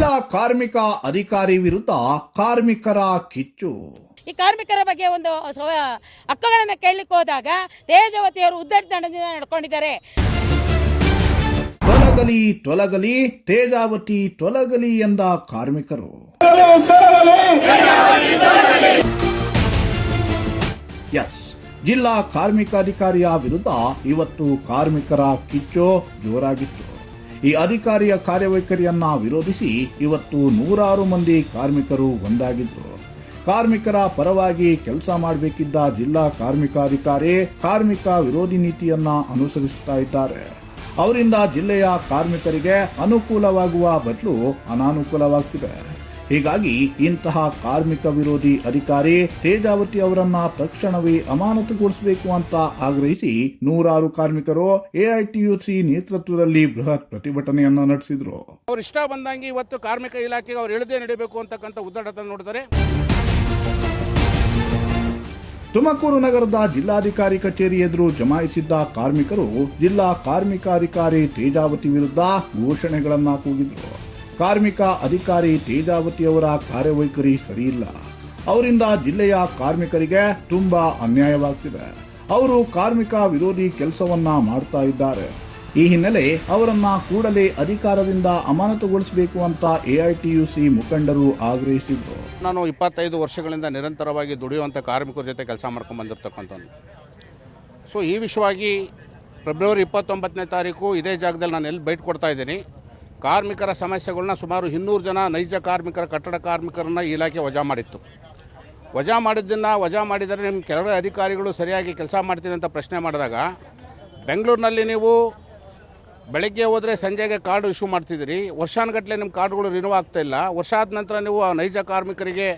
ಜಿಲ್ಲಾ ಕಾರ್ಮಿಕ ಅಧಿಕಾರಿ ವಿರುದ್ಧ ಕಾರ್ಮಿಕರ ಕಿಚ್ಚು. ಈ ಕಾರ್ಮಿಕರ ಬಗ್ಗೆ ಒಂದು ಹಕ್ಕುಗಳನ್ನು ಕೇಳಲಿಕ್ಕೆ ಹೋದಾಗ ತೇಜವತಿಯವರು ಉದ್ದಂಡದಿಂದ ನಡ್ಕೊಂಡಿದ್ದಾರೆ. ತೊಲಗಲಿ ತೊಲಗಲಿ ತೇಜಾವತಿ ತೊಲಗಲಿ ಎಂದ ಕಾರ್ಮಿಕರು. ಎಸ್ ಜಿಲ್ಲಾ ಕಾರ್ಮಿಕ ಅಧಿಕಾರಿಯ ವಿರುದ್ಧ ಇವತ್ತು ಕಾರ್ಮಿಕರ ಕಿಚ್ಚು ಜೋರಾಗಿತ್ತು. ಈ ಅಧಿಕಾರಿಯ ಕಾರ್ಯವೈಖರಿಯನ್ನ ವಿರೋಧಿಸಿ ಇವತ್ತು ನೂರಾರು ಮಂದಿ ಕಾರ್ಮಿಕರು ಒಂದಾಗಿದ್ರು. ಕಾರ್ಮಿಕರ ಪರವಾಗಿ ಕೆಲಸ ಮಾಡಬೇಕಿದ್ದ ಜಿಲ್ಲಾ ಕಾರ್ಮಿಕಾಧಿಕಾರಿ ಕಾರ್ಮಿಕ ವಿರೋಧಿ ನೀತಿಯನ್ನ ಅನುಸರಿಸುತ್ತಾ ಇದ್ದಾರೆ. ಅವರಿಂದ ಜಿಲ್ಲೆಯ ಕಾರ್ಮಿಕರಿಗೆ ಅನುಕೂಲವಾಗುವ ಬದಲು ಅನಾನುಕೂಲವಾಗ್ತಿದೆ. ಹೀಗಾಗಿ ಇಂತಹ ಕಾರ್ಮಿಕ ವಿರೋಧಿ ಅಧಿಕಾರಿ ತೇಜಾವತಿ ಅವರನ್ನ ತಕ್ಷಣವೇ ಅಮಾನತುಗೊಳಿಸಬೇಕು ಅಂತ ಆಗ್ರಹಿಸಿ ನೂರಾರು ಕಾರ್ಮಿಕರು ಎಐಟಿಯುಸಿ ನೇತೃತ್ವದಲ್ಲಿ ಬೃಹತ್ ಪ್ರತಿಭಟನೆಯನ್ನ ನಡೆಸಿದ್ರು. ಅವ್ರು ಇಷ್ಟ ಬಂದಂಗೆ ಇವತ್ತು ಕಾರ್ಮಿಕ ಇಲಾಖೆಗೆ ಅವ್ರು ಇಳದೇ ನಡೀಬೇಕು ಅಂತಕ್ಕಂಥ ಉದ್ದಟತನ ನೋಡಿದರೆ. ತುಮಕೂರು ನಗರದ ಜಿಲ್ಲಾಧಿಕಾರಿ ಕಚೇರಿ ಎದುರು ಜಮಾಯಿಸಿದ್ದ ಕಾರ್ಮಿಕರು ಜಿಲ್ಲಾ ಕಾರ್ಮಿಕಾಧಿಕಾರಿ ತೇಜಾವತಿ ವಿರುದ್ಧ ಘೋಷಣೆಗಳನ್ನ ಕೂಗಿದ್ರು. ಕಾರ್ಮಿಕ ಅಧಿಕಾರಿ ತೇಜಾವತಿಯವರ ಕಾರ್ಯವೈಖರಿ ಸರಿಯಿಲ್ಲ. ಅವರಿಂದ ಜಿಲ್ಲೆಯ ಕಾರ್ಮಿಕರಿಗೆ ತುಂಬಾ ಅನ್ಯಾಯವಾಗ್ತಿದೆ. ಅವರು ಕಾರ್ಮಿಕ ವಿರೋಧಿ ಕೆಲಸವನ್ನ ಮಾಡ್ತಾ ಇದ್ದಾರೆ. ಈ ಹಿನ್ನೆಲೆ ಅವರನ್ನ ಕೂಡಲೇ ಅಧಿಕಾರದಿಂದ ಅಮಾನತುಗೊಳಿಸಬೇಕು ಅಂತ ಎಐಟಿಯುಸಿ ಮುಖಂಡರು ಆಗ್ರಹಿಸಿದ್ರು. ನಾನು ಇಪ್ಪತ್ತೈದು ವರ್ಷಗಳಿಂದ ನಿರಂತರವಾಗಿ ದುಡಿಯುವಂಥ ಕಾರ್ಮಿಕರ ಜೊತೆ ಕೆಲಸ ಮಾಡ್ಕೊಂಡು ಬಂದಿರತಕ್ಕಂಥವ್ನು. ಸೊ ಈ ವಿಷಯವಾಗಿ ಫೆಬ್ರವರಿ ಇಪ್ಪತ್ತೊಂಬತ್ತನೇ ತಾರೀಕು ಇದೇ ಜಾಗದಲ್ಲಿ ನಾನು ಎಲ್ಲಿ ಬೈಟ್ ಕೊಡ್ತಾ ಇದ್ದೀನಿ ಕಾರ್ಮಿಕರ ಸಮಸ್ಯೆಗಳನ್ನ ಸುಮಾರು ಇನ್ನೂರು ಜನ ನೈಜ ಕಾರ್ಮಿಕರ, ಕಟ್ಟಡ ಕಾರ್ಮಿಕರನ್ನ ಇಲಾಖೆ ವಜಾ ಮಾಡಿತ್ತು. ವಜಾ ಮಾಡಿದ್ದನ್ನು, ವಜಾ ಮಾಡಿದರೆ ನಿಮ್ಮ ಕೆಲವೇ ಅಧಿಕಾರಿಗಳು ಸರಿಯಾಗಿ ಕೆಲಸ ಮಾಡ್ತೀನಿ ಅಂತ ಪ್ರಶ್ನೆ ಮಾಡಿದಾಗ, ಬೆಂಗಳೂರಿನಲ್ಲಿ ನೀವು ಬೆಳಗ್ಗೆ ಹೋದರೆ ಸಂಜೆಗೆ ಕಾರ್ಡು ಇಶ್ಯೂ ಮಾಡ್ತಿದ್ದೀರಿ ವರ್ಷಾನುಗಟ್ಟಲೆ ನಿಮ್ಮ ಕಾರ್ಡ್ಗಳು ರಿನ್ಯೂ ಆಗ್ತಾ ಇಲ್ಲ ವರ್ಷ ಆದ ನಂತರ ನೀವು ನೈಜ ಕಾರ್ಮಿಕರಿಗೆ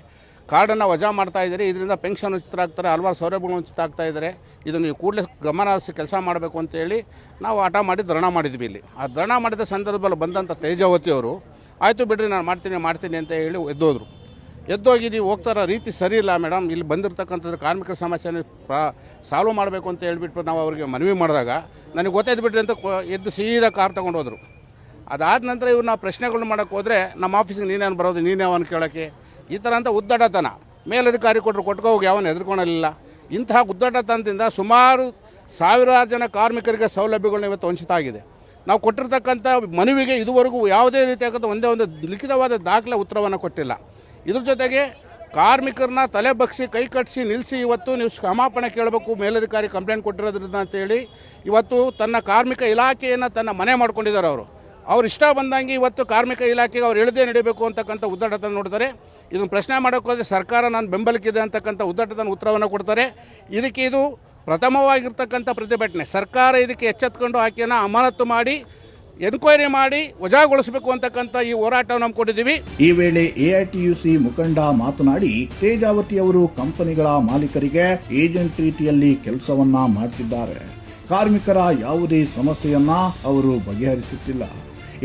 ಕಾರ್ಡನ್ನು ವಜಾ ಮಾಡ್ತಾ ಇದ್ದೀರಿ, ಇದರಿಂದ ಪೆನ್ಷನ್ ಉಚಿತ ಆಗ್ತಾರೆ, ಹಲವಾರು ಸೌಲಭ್ಯಗಳು ಉಚಿತ ಆಗ್ತಾ ಇದ್ದಾರೆ. ಇದನ್ನು ನೀವು ಕೂಡಲೇ ಗಮನ ಹರಿಸಿ ಕೆಲಸ ಮಾಡಬೇಕು ಅಂತೇಳಿ ನಾವು ಹಠ ಮಾಡಿ ಧರಣ ಮಾಡಿದ್ವಿ ಇಲ್ಲಿ. ಆ ಧರಣ ಮಾಡಿದ ಸಂದರ್ಭದಲ್ಲಿ ಬಂದಂಥ ತೇಜಾವತಿಯವರು ಆಯಿತು ಬಿಡ್ರಿ, ನಾನು ಮಾಡ್ತೀನಿ ಮಾಡ್ತೀನಿ ಅಂತ ಹೇಳಿ ಎದ್ದೋದ್ರು. ಎದ್ದೋಗಿ, ನೀವು ಹೋಗ್ತಾರ, ರೀತಿ ಸರಿ ಇಲ್ಲ ಮೇಡಮ್, ಇಲ್ಲಿ ಬಂದಿರತಕ್ಕಂಥದ್ದು ಕಾರ್ಮಿಕರ ಸಮಸ್ಯೆನ ಪ್ರಾ ಸಾಲ್ವ್ ಮಾಡಬೇಕು ಅಂತ ಹೇಳ್ಬಿಟ್ಟು ನಾವು ಅವರಿಗೆ ಮನವಿ ಮಾಡಿದಾಗ, ನನಗೆ ಗೊತ್ತಾಯ್ತು ಬಿಡ್ರಿ ಅಂತ ಎದ್ದು ಸೀದಾ ಕಾರ್ ತೊಗೊಂಡು ಹೋದರು ಅದಾದ ನಂತರ ಇವ್ರು ನಾವು ಪ್ರಶ್ನೆಗಳನ್ನ ಮಾಡೋಕ್ಕೆ ಹೋದರೆ, ನಮ್ಮ ಆಫೀಸಿಗೆ ನೀನೇನು ಬರೋದು, ನೀನೇ ಅವನು ಕೇಳೋಕ್ಕೆ? ಈ ಥರ ಅಂತ ಉದ್ದಟತನ. ಮೇಲಧಿಕಾರಿ ಕೊಟ್ಟರು ಕೊಟ್ಕೋ ಹೋಗಿ ಅವನು ಎದುರ್ಕೊಳ್ಳಲಿಲ್ಲ ಇಂತಹ ಉದ್ದಟತನದಿಂದ ಸುಮಾರು ಸಾವಿರಾರು ಜನ ಕಾರ್ಮಿಕರಿಗೆ ಸೌಲಭ್ಯಗಳನ್ನ ಇವತ್ತು ವಂಚಿತ ಆಗಿದೆ. ನಾವು ಕೊಟ್ಟಿರ್ತಕ್ಕಂಥ ಮನವಿಗೆ ಇದುವರೆಗೂ ಯಾವುದೇ ರೀತಿಯಾದಂಥ ಒಂದೇ ಒಂದು ಲಿಖಿತವಾದ ದಾಖಲೆ ಉತ್ತರವನ್ನು ಕೊಟ್ಟಿಲ್ಲ. ಇದ್ರ ಜೊತೆಗೆ ಕಾರ್ಮಿಕರನ್ನ ತಲೆ ಬಗ್ಸಿ, ಕೈ ಕಟ್ಟಿಸಿ ನಿಲ್ಲಿಸಿ ಇವತ್ತು ನೀವು ಕ್ಷಮಾಪಣೆ ಕೇಳಬೇಕು, ಮೇಲಧಿಕಾರಿ ಕಂಪ್ಲೇಂಟ್ ಕೊಟ್ಟಿರೋದ್ರಿಂದ ಅಂತೇಳಿ ಇವತ್ತು ತನ್ನ ಕಾರ್ಮಿಕ ಇಲಾಖೆಯನ್ನು ತನ್ನ ಮನೆ ಮಾಡ್ಕೊಂಡಿದ್ದಾರೆ ಅವರು. ಅವ್ರು ಇಷ್ಟ ಬಂದಂಗೆ ಇವತ್ತು ಕಾರ್ಮಿಕ ಇಲಾಖೆಗೆ ಅವ್ರು ಇಳದೇ ನಡೀಬೇಕು ಅಂತಕ್ಕಂಥ ಉದ್ದಟತನ ನೋಡ್ತಾರೆ. ಇದನ್ನು ಪ್ರಶ್ನೆ ಮಾಡೋಕ್ಕೋದ್ರೆ ಸರ್ಕಾರ ನಾನು ಬೆಂಬಲಕ್ಕಿದೆ ಅಂತಕ್ಕಂಥ ಉದ್ದಟದ ಉತ್ತರವನ್ನು ಕೊಡ್ತಾರೆ. ಇದಕ್ಕೆ ಇದು ಪ್ರಥಮವಾಗಿರ್ತಕ್ಕಂಥ ಪ್ರತಿಭಟನೆ. ಸರ್ಕಾರ ಇದಕ್ಕೆ ಎಚ್ಚೆತ್ಕೊಂಡು ಆಕೆಯನ್ನು ಅಮಾನತು ಮಾಡಿ, ಎನ್ಕ್ವೈರಿ ಮಾಡಿ ವಜಾಗೊಳಿಸಬೇಕು ಅಂತಕ್ಕಂಥ ಈ ಹೋರಾಟವನ್ನು ಹಮ್ಮಿಕೊಂಡಿದ್ದೀವಿ ಈ ವೇಳೆ ಎಐಟಿಯುಸಿ ಮುಖಂಡ ಮಾತನಾಡಿ, ತೇಜಾವತಿ ಅವರು ಕಂಪನಿಗಳ ಮಾಲೀಕರಿಗೆ ಏಜೆಂಟ್ ರೀತಿಯಲ್ಲಿ ಕೆಲಸವನ್ನ ಮಾಡ್ತಿದ್ದಾರೆ. ಕಾರ್ಮಿಕರ ಯಾವುದೇ ಸಮಸ್ಯೆಯನ್ನ ಅವರು ಬಗೆಹರಿಸುತ್ತಿಲ್ಲ.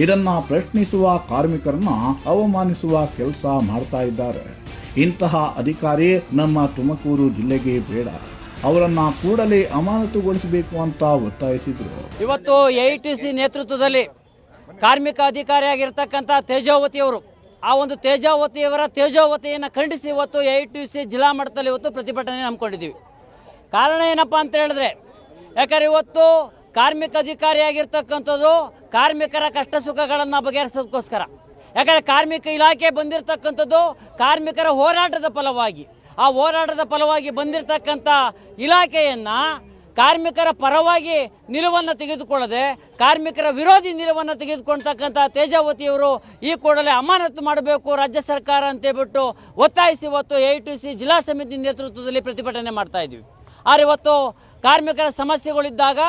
ಇದನ್ನ ಪ್ರಶ್ನಿಸುವ ಕಾರ್ಮಿಕರನ್ನ ಅವಮಾನಿಸುವ ಕೆಲಸ ಮಾಡ್ತಾ ಇದ್ದಾರೆ. ಇಂತಹ ಅಧಿಕಾರಿ ನಮ್ಮ ತುಮಕೂರು ಜಿಲ್ಲೆಗೆ ಬೇಡ. ಅವರನ್ನ ಕೂಡಲೇ ಅಮಾನತುಗೊಳಿಸಬೇಕು ಅಂತ ಒತ್ತಾಯಿಸಿದ್ರು. ಇವತ್ತು ಎಐಟಿಸಿ ನೇತೃತ್ವದಲ್ಲಿ ಕಾರ್ಮಿಕ ಅಧಿಕಾರಿಯಾಗಿರ್ತಕ್ಕಂಥ ತೇಜಾವತಿಯವರು ಆ ಒಂದು ತೇಜಾವತಿಯವರ ತೇಜಾವತಿಯನ್ನು ಖಂಡಿಸಿ ಇವತ್ತು ಎ ಟಿ ಸಿ ಜಿಲ್ಲಾ ಮಟ್ಟದಲ್ಲಿ ಇವತ್ತು ಪ್ರತಿಭಟನೆ ಹಮ್ಮಿಕೊಂಡಿದ್ದೀವಿ. ಕಾರಣ ಏನಪ್ಪ ಅಂತ ಹೇಳಿದ್ರೆ, ಯಾಕಂದ್ರೆ ಇವತ್ತು ಕಾರ್ಮಿಕ ಅಧಿಕಾರಿಯಾಗಿರ್ತಕ್ಕಂಥದ್ದು ಕಾರ್ಮಿಕರ ಕಷ್ಟ ಸುಖಗಳನ್ನು ಬಗೆಹರಿಸೋದಕ್ಕೋಸ್ಕರ. ಯಾಕಂದರೆ ಕಾರ್ಮಿಕ ಇಲಾಖೆ ಬಂದಿರತಕ್ಕಂಥದ್ದು ಕಾರ್ಮಿಕರ ಹೋರಾಟದ ಫಲವಾಗಿ. ಆ ಹೋರಾಟದ ಫಲವಾಗಿ ಬಂದಿರತಕ್ಕಂಥ ಇಲಾಖೆಯನ್ನು ಕಾರ್ಮಿಕರ ಪರವಾಗಿ ನಿಲುವನ್ನು ತೆಗೆದುಕೊಳ್ಳದೆ, ಕಾರ್ಮಿಕರ ವಿರೋಧಿ ನಿಲುವನ್ನು ತೆಗೆದುಕೊಳ್ತಕ್ಕಂಥ ತೇಜಾವತಿಯವರು ಈ ಕೂಡಲೇ ಅಮಾನತು ಮಾಡಬೇಕು, ರಾಜ್ಯ ಸರ್ಕಾರ ಅಂತೇಳ್ಬಿಟ್ಟು ಒತ್ತಾಯಿಸಿ ಇವತ್ತು ಎ ಜಿಲ್ಲಾ ಸಮಿತಿ ನೇತೃತ್ವದಲ್ಲಿ ಪ್ರತಿಭಟನೆ ಮಾಡ್ತಾ ಇದ್ದೀವಿ. ಆದರೆ ಇವತ್ತು ಕಾರ್ಮಿಕರ ಸಮಸ್ಯೆಗಳಿದ್ದಾಗ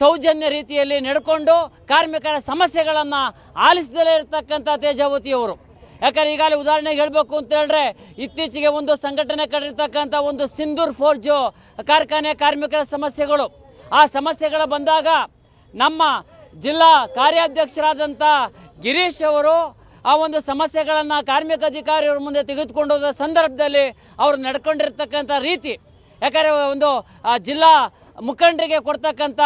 ಸೌಜನ್ಯ ರೀತಿಯಲ್ಲಿ ನಡ್ಕೊಂಡು ಕಾರ್ಮಿಕರ ಸಮಸ್ಯೆಗಳನ್ನು ಆಲಿಸದಲ್ಲೇ ಇರತಕ್ಕಂಥ ತೇಜಾವತಿಯವರು ಯಾಕಂದ್ರೆ ಈಗಾಗಲೇ ಉದಾಹರಣೆಗೆ ಹೇಳಬೇಕು ಅಂತ ಹೇಳಿದ್ರೆ ಇತ್ತೀಚೆಗೆ ಒಂದು ಸಂಘಟನೆ ಕಟ್ಟಿರ್ತಕ್ಕಂಥ ಒಂದು ಸಿಂಧೂರ್ ಫೋರ್ಜು ಕಾರ್ಖಾನೆ ಕಾರ್ಮಿಕರ ಸಮಸ್ಯೆಗಳು. ಆ ಸಮಸ್ಯೆಗಳು ಬಂದಾಗ ನಮ್ಮ ಜಿಲ್ಲಾ ಕಾರ್ಯಾಧ್ಯಕ್ಷರಾದಂಥ ಗಿರೀಶ್ ಅವರು ಆ ಒಂದು ಸಮಸ್ಯೆಗಳನ್ನು ಕಾರ್ಮಿಕ ಅಧಿಕಾರಿಯವ್ರ ಮುಂದೆ ತೆಗೆದುಕೊಂಡೋದ ಸಂದರ್ಭದಲ್ಲಿ ಅವರು ನಡ್ಕೊಂಡಿರ್ತಕ್ಕಂಥ ರೀತಿ ಯಾಕಂದರೆ ಒಂದು ಜಿಲ್ಲಾ ಮುಖಂಡರಿಗೆ ಕೊಡ್ತಕ್ಕಂಥ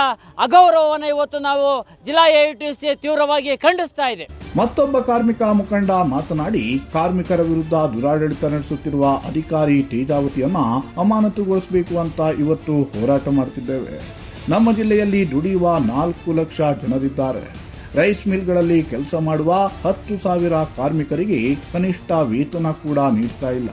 ಅಗೌರವವನ್ನು ಇವತ್ತು ನಾವು ಜಿಲ್ಲಾ ಎ ಟಿ ತೀವ್ರವಾಗಿ ಖಂಡಿಸ್ತಾ ಇದೆ. ಮತ್ತೊಬ್ಬ ಕಾರ್ಮಿಕ ಮುಖಂಡ ಮಾತನಾಡಿ, ಕಾರ್ಮಿಕರ ವಿರುದ್ಧ ದುರಾಡಳಿತ ನಡೆಸುತ್ತಿರುವ ಅಧಿಕಾರಿ ತೇಜಾವತಿಯನ್ನ ಅಮಾನತುಗೊಳಿಸಬೇಕು ಅಂತ ಇವತ್ತು ಹೋರಾಟ ಮಾಡ್ತಿದ್ದೇವೆ. ನಮ್ಮ ಜಿಲ್ಲೆಯಲ್ಲಿ ದುಡಿಯುವ ನಾಲ್ಕು ಲಕ್ಷ ಜನರಿದ್ದಾರೆ. ರೈಸ್ ಮಿಲ್ಗಳಲ್ಲಿ ಕೆಲಸ ಮಾಡುವ ಹತ್ತು ಸಾವಿರ ಕಾರ್ಮಿಕರಿಗೆ ಕನಿಷ್ಠ ವೇತನ ಕೂಡ ನೀಡ್ತಾ ಇಲ್ಲ.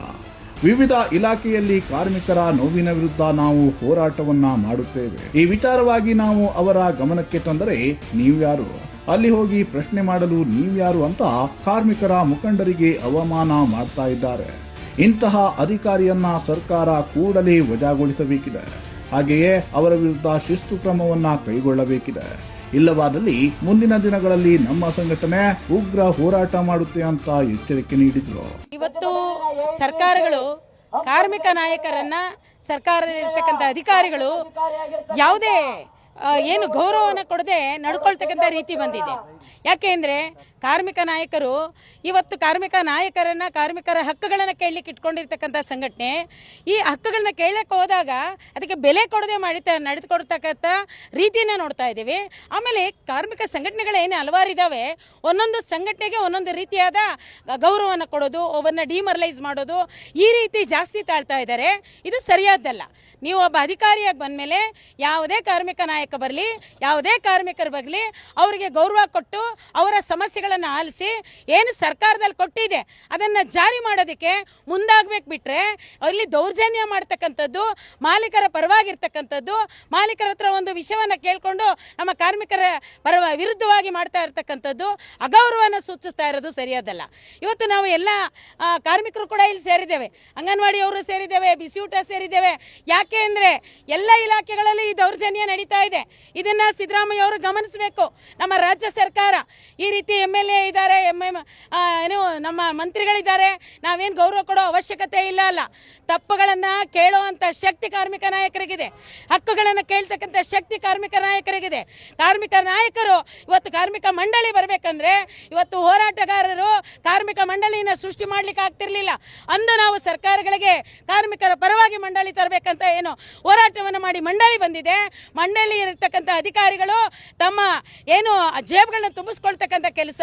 ವಿವಿಧ ಇಲಾಖೆಯಲ್ಲಿ ಕಾರ್ಮಿಕರ ನೋವಿನ ವಿರುದ್ಧ ನಾವು ಹೋರಾಟವನ್ನ ಮಾಡುತ್ತೇವೆ. ಈ ವಿಚಾರವಾಗಿ ನಾವು ಅವರ ಗಮನಕ್ಕೆ ತಂದರೆ ನೀವ್ಯಾರು? ಅಲ್ಲಿ ಹೋಗಿ ಪ್ರಶ್ನೆ ಮಾಡಲು ನೀವ್ಯಾರು ಅಂತ ಕಾರ್ಮಿಕರ ಮುಖಂಡರಿಗೆ ಅವಮಾನ ಮಾಡ್ತಾ ಇದ್ದಾರೆ. ಇಂತಹ ಅಧಿಕಾರಿಯನ್ನ ಸರ್ಕಾರ ಕೂಡಲೇ ವಜಾಗೊಳಿಸಬೇಕಿದೆ. ಹಾಗೆಯೇ ಅವರ ವಿರುದ್ಧ ಶಿಸ್ತು ಕ್ರಮವನ್ನ ಕೈಗೊಳ್ಳಬೇಕಿದೆ. ಇಲ್ಲವಾದಲ್ಲಿ ಮುಂದಿನ ದಿನಗಳಲ್ಲಿ ನಮ್ಮ ಸಂಘಟನೆ ಉಗ್ರ ಹೋರಾಟ ಮಾಡುತ್ತೆ ಅಂತ ಎಚ್ಚರಿಕೆ ನೀಡಿದ್ರು. ಇವತ್ತು ಸರ್ಕಾರಗಳು, ಕಾರ್ಮಿಕ ನಾಯಕರನ್ನ ಸರ್ಕಾರದಲ್ಲಿರ್ತಕ್ಕಂಥ ಅಧಿಕಾರಿಗಳು ಯಾವುದೇ ಏನು ಗೌರವವನ್ನು ಕೊಡದೆ ನಡ್ಕೊಳ್ತಕ್ಕಂಥ ರೀತಿ ಬಂದಿದೆ. ಯಾಕೆ ಅಂದರೆ ಕಾರ್ಮಿಕ ನಾಯಕರು, ಇವತ್ತು ಕಾರ್ಮಿಕ ನಾಯಕರನ್ನು, ಕಾರ್ಮಿಕರ ಹಕ್ಕುಗಳನ್ನು ಕೇಳಲಿಕ್ಕೆ ಇಟ್ಕೊಂಡಿರ್ತಕ್ಕಂಥ ಸಂಘಟನೆ, ಈ ಹಕ್ಕುಗಳನ್ನ ಕೇಳಕ್ಕೆ ಹೋದಾಗ ಅದಕ್ಕೆ ಬೆಲೆ ಕೊಡದೆ ಮಾಡಿತ ನಡೆದುಕೊಡ್ತಕ್ಕಂಥ ರೀತಿಯನ್ನು ನೋಡ್ತಾ ಇದ್ದೀವಿ. ಆಮೇಲೆ ಕಾರ್ಮಿಕ ಸಂಘಟನೆಗಳೇನು ಹಲವಾರು ಇದ್ದಾವೆ ಒಂದೊಂದು ಸಂಘಟನೆಗೆ ಒಂದೊಂದು ರೀತಿಯಾದ ಗೌರವವನ್ನು ಕೊಡೋದು ಒಬ್ಬರನ್ನ ಡಿಮರಲೈಸ್ ಮಾಡೋದು, ಈ ರೀತಿ ಜಾಸ್ತಿ ತಾಳ್ತಾ ಇದ್ದಾರೆ. ಇದು ಸರಿಯಾದ್ದಲ್ಲ. ನೀವು ಒಬ್ಬ ಅಧಿಕಾರಿಯಾಗಿ ಬಂದಮೇಲೆ ಯಾವುದೇ ಕಾರ್ಮಿಕ ನಾಯಕ ಬರಲಿ, ಯಾವುದೇ ಕಾರ್ಮಿಕರು ಬರಲಿ, ಅವರಿಗೆ ಗೌರವ ಕೊಟ್ಟು ಅವರ ಸಮಸ್ಯೆಗಳನ್ನು ಆಲಿಸಿ ಏನು ಸರ್ಕಾರದಲ್ಲಿ ಕೊಟ್ಟಿದೆ, ಅದನ್ನು ಜಾರಿ ಮಾಡೋದಕ್ಕೆ ಮುಂದಾಗಬೇಕು ಬಿಟ್ಟರೆ ಅಲ್ಲಿ ದೌರ್ಜನ್ಯ ಮಾಡ್ತಕ್ಕಂಥದ್ದು, ಮಾಲೀಕರ ಪರವಾಗಿರ್ತಕ್ಕಂಥದ್ದು, ಮಾಲೀಕರ ಹತ್ರ ಒಂದು ವಿಷಯವನ್ನು ಕೇಳಿಕೊಂಡು ನಮ್ಮ ಕಾರ್ಮಿಕರ ಪರವ ವಿರುದ್ಧವಾಗಿ ಮಾಡ್ತಾ ಇರ್ತಕ್ಕಂಥದ್ದು ಅಗೌರವನ ಸೂಚಿಸ್ತಾ ಇರೋದು ಸರಿಯಾದಲ್ಲ. ಇವತ್ತು ನಾವು ಎಲ್ಲ ಕಾರ್ಮಿಕರು ಕೂಡ ಇಲ್ಲಿ ಸೇರಿದ್ದೇವೆ. ಅಂಗನವಾಡಿಯವರು ಸೇರಿದ್ದೇವೆ, ಬಿಸಿಯೂಟ ಸೇರಿದ್ದೇವೆ. ಯಾಕೆ ಅಂದರೆ ಎಲ್ಲ ಇಲಾಖೆಗಳಲ್ಲಿ ಈ ದೌರ್ಜನ್ಯ ನಡೀತಾ ಇದೆ. ಇದನ್ನ ಸಿದ್ದರಾಮಯ್ಯ ಅವರು ಗಮನಿಸಬೇಕು. ನಮ್ಮ ರಾಜ್ಯ ಸರ್ಕಾರ ಈ ರೀತಿ ಎಂ ಎಲ್ ಎ ಇದ್ದಾರೆ ಎಂ ಏನು ನಮ್ಮ ಮಂತ್ರಿಗಳಿದ್ದಾರೆ. ನಾವೇನು ಗೌರವ ಕೊಡೋ ಅವಶ್ಯಕತೆ ಇಲ್ಲ ಅಲ್ಲ. ತಪ್ಪುಗಳನ್ನು ಕೇಳುವಂಥ ಶಕ್ತಿ ಕಾರ್ಮಿಕ ನಾಯಕರಿಗಿದೆ. ಹಕ್ಕುಗಳನ್ನು ಕೇಳ್ತಕ್ಕಂಥ ಶಕ್ತಿ ಕಾರ್ಮಿಕ ನಾಯಕರಿಗಿದೆ. ಕಾರ್ಮಿಕ ನಾಯಕರು ಇವತ್ತು ಕಾರ್ಮಿಕ ಮಂಡಳಿ ಬರಬೇಕಂದ್ರೆ ಇವತ್ತು ಹೋರಾಟಗಾರರು ಕಾರ್ಮಿಕ ಮಂಡಳಿನ ಸೃಷ್ಟಿ ಮಾಡ್ಲಿಕ್ಕೆ ಆಗ್ತಿರ್ಲಿಲ್ಲ. ಅಂದು ನಾವು ಸರ್ಕಾರಗಳಿಗೆ ಕಾರ್ಮಿಕರ ಪರವಾಗಿ ಮಂಡಳಿ ತರಬೇಕಂತ ಏನು ಹೋರಾಟವನ್ನು ಮಾಡಿ ಮಂಡಳಿ ಬಂದಿದೆ. ಮಂಡಳಿ ಇರತಕ್ಕಂಥ ಅಧಿಕಾರಿಗಳು ತಮ್ಮ ಏನು ಜೇಬ್ಗಳನ್ನ ತುಂಬಿಸ್ಕೊಳ್ತಕ್ಕಂಥ ಕೆಲಸ,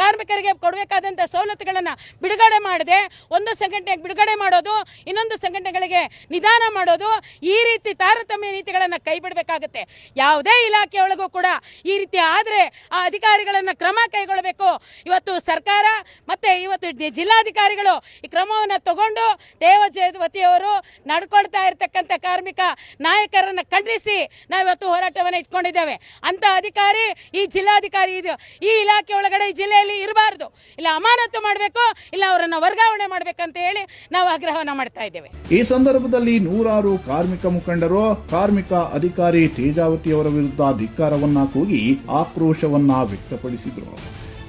ಕಾರ್ಮಿಕರಿಗೆ ಕೊಡಬೇಕಾದಂಥ ಸವಲತ್ತುಗಳನ್ನು ಬಿಡುಗಡೆ ಮಾಡದೆ ಒಂದು ಸಂಘಟನೆಗೆ ಬಿಡುಗಡೆ ಮಾಡೋದು, ಇನ್ನೊಂದು ಸಂಘಟನೆಗಳಿಗೆ ನಿಧಾನ ಮಾಡೋದು, ಈ ರೀತಿ ತಾರತಮ್ಯ ನೀತಿಗಳನ್ನು ಕೈ ಬಿಡಬೇಕಾಗುತ್ತೆ ಯಾವುದೇ ಇಲಾಖೆಯೊಳಗೂ ಕೂಡ ಈ ರೀತಿ ಆದರೆ ಆ ಅಧಿಕಾರಿಗಳನ್ನು ಕ್ರಮ ಕೈಗೊಳ್ಳಬೇಕು. ಇವತ್ತು ಸರ್ಕಾರ ಮತ್ತು ಇವತ್ತು ಜಿಲ್ಲಾಧಿಕಾರಿಗಳು ಈ ಕ್ರಮವನ್ನು ತಗೊಂಡು ದೇವಜಯವತಿಯವರು ನಡ್ಕೊಳ್ತಾ ಇರತಕ್ಕಂಥ ಕಾರ್ಮಿಕ ನಾಯಕರನ್ನು ಖಂಡಿಸಿ ನಾವು ಇವತ್ತು ಹೋರಾಟವನ್ನು ಇಟ್ಕೊಂಡಿದ್ದೇವೆ. ಅಂತ ಅಧಿಕಾರಿ, ಈ ಜಿಲ್ಲಾಧಿಕಾರಿ ಇದು ಈ ಇಲಾಖೆ ಒಳಗಡೆ ಈ ಜಿಲ್ಲೆಯಲ್ಲಿ ಇರಬಾರ್ದು. ಇಲ್ಲ ಅಮಾನತು ಮಾಡಬೇಕು, ಇಲ್ಲ ಅವರನ್ನು ವರ್ಗಾವಣೆ ಮಾಡಬೇಕಂತ ಹೇಳಿ ನಾವು ಆಗ್ರಹವನ್ನು ಮಾಡ್ತಾ ಇದ್ದೇವೆ. ಈ ಸಂದರ್ಭದಲ್ಲಿ ನೂರಾರು ಕಾರ್ಮಿಕ ಮುಖಂಡರು, ಕಾರ್ಮಿಕ ಅಧಿಕಾರಿ ತೇಜಾವತಿ ಅವರ ವಿರುದ್ಧ ಧಿಕ್ಕಾರವನ್ನ ಕೂಗಿ ಆಕ್ರೋಶವನ್ನ ವ್ಯಕ್ತಪಡಿಸಿದರು.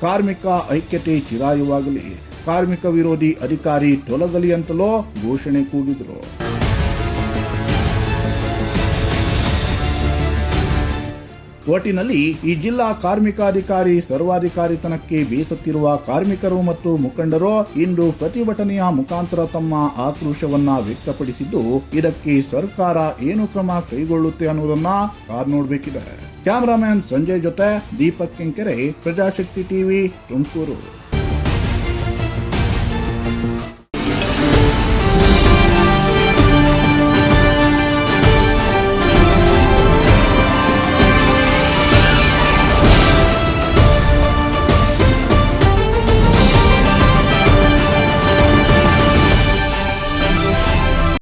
ಕಾರ್ಮಿಕ ಐಕ್ಯತೆ ಚಿರಾಯುವಾಗಲಿ, ಕಾರ್ಮಿಕ ವಿರೋಧಿ ಅಧಿಕಾರಿ ತೊಲಗಲಿ ಅಂತಲೋ ಘೋಷಣೆ ಕೂಗಿದ್ರು. ಒಟ್ಟಿನಲ್ಲಿ ಈ ಜಿಲ್ಲಾ ಕಾರ್ಮಿಕಾಧಿಕಾರಿ, ಸರ್ವಾಧಿಕಾರಿತನಕ್ಕೆ ಬೇಸತ್ತಿರುವ ಕಾರ್ಮಿಕರು ಮತ್ತು ಮುಖಂಡರು ಇಂದು ಪ್ರತಿಭಟನೆಯ ಮುಖಾಂತರ ತಮ್ಮ ಆಕ್ರೋಶವನ್ನ ವ್ಯಕ್ತಪಡಿಸಿದ್ದು, ಇದಕ್ಕೆ ಸರ್ಕಾರ ಏನು ಕ್ರಮ ಕೈಗೊಳ್ಳುತ್ತೆ ಅನ್ನೋದನ್ನ ಕಾರ್ ನೋಡ್ಬೇಕಿದೆ. ಕ್ಯಾಮರಾಮ್ಯಾನ್ ಸಂಜಯ್ ಜೊತೆ ದೀಪಕ್ ಕೆಂಕೆರೆ, ಪ್ರಜಾಶಕ್ತಿ ಟಿವಿ ತುಮಕೂರು.